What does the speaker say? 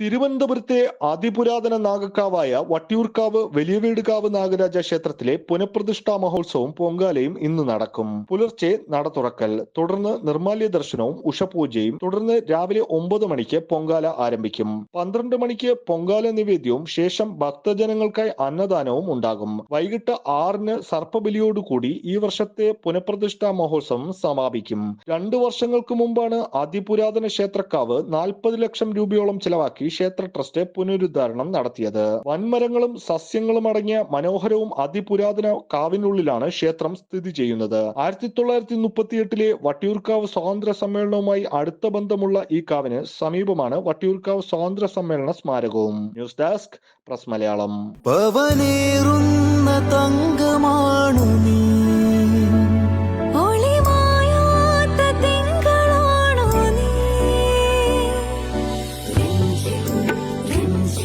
തിരുവനന്തപുരത്തെ അതിപുരാതന നാഗക്കാവായ വട്ടിയൂർക്കാവ് വലിയവീടുകാവ് നാഗരാജ ക്ഷേത്രത്തിലെ പുനഃപ്രതിഷ്ഠാ മഹോത്സവവും പൊങ്കാലയും ഇന്ന് നടക്കും. പുലർച്ചെ നട തുറക്കൽ തുടർന്ന് നിർമാല്യ ദർശനവും ഉഷപൂജയും തുടർന്ന് രാവിലെ ഒമ്പത് മണിക്ക് പൊങ്കാല ആരംഭിക്കും. പന്ത്രണ്ട് മണിക്ക് പൊങ്കാല നിവേദ്യവും ശേഷം ഭക്തജനങ്ങൾക്കായി അന്നദാനവും ഉണ്ടാകും. വൈകിട്ട് ആറിന് സർപ്പബലിയോടുകൂടി ഈ വർഷത്തെ പുനഃപ്രതിഷ്ഠാ മഹോത്സവം സമാപിക്കും. രണ്ടു വർഷങ്ങൾക്ക് മുമ്പാണ് അതിപുരാതന ക്ഷേത്രക്കാവ് നാൽപ്പത് ലക്ഷം രൂപയോളം ചെലവാക്കി ക്ഷേത്ര ട്രസ്റ്റ് പുനരുദ്ധാരണം നടത്തിയത്. വൻമരങ്ങളും സസ്യങ്ങളും അടങ്ങിയ മനോഹരവും അതിപുരാതന കാവിനുള്ളിലാണ് ക്ഷേത്രം സ്ഥിതി ചെയ്യുന്നത്. ആയിരത്തി തൊള്ളായിരത്തി മുപ്പത്തിയെട്ടിലെ വട്ടിയൂർക്കാവ് സ്വാതന്ത്ര്യ സമ്മേളനവുമായി അടുത്ത ബന്ധമുള്ള ഈ കാവിന് സമീപമാണ് വട്ടിയൂർക്കാവ് സ്വാതന്ത്ര്യ സമ്മേളന സ്മാരകവും. News desk press Malayalam.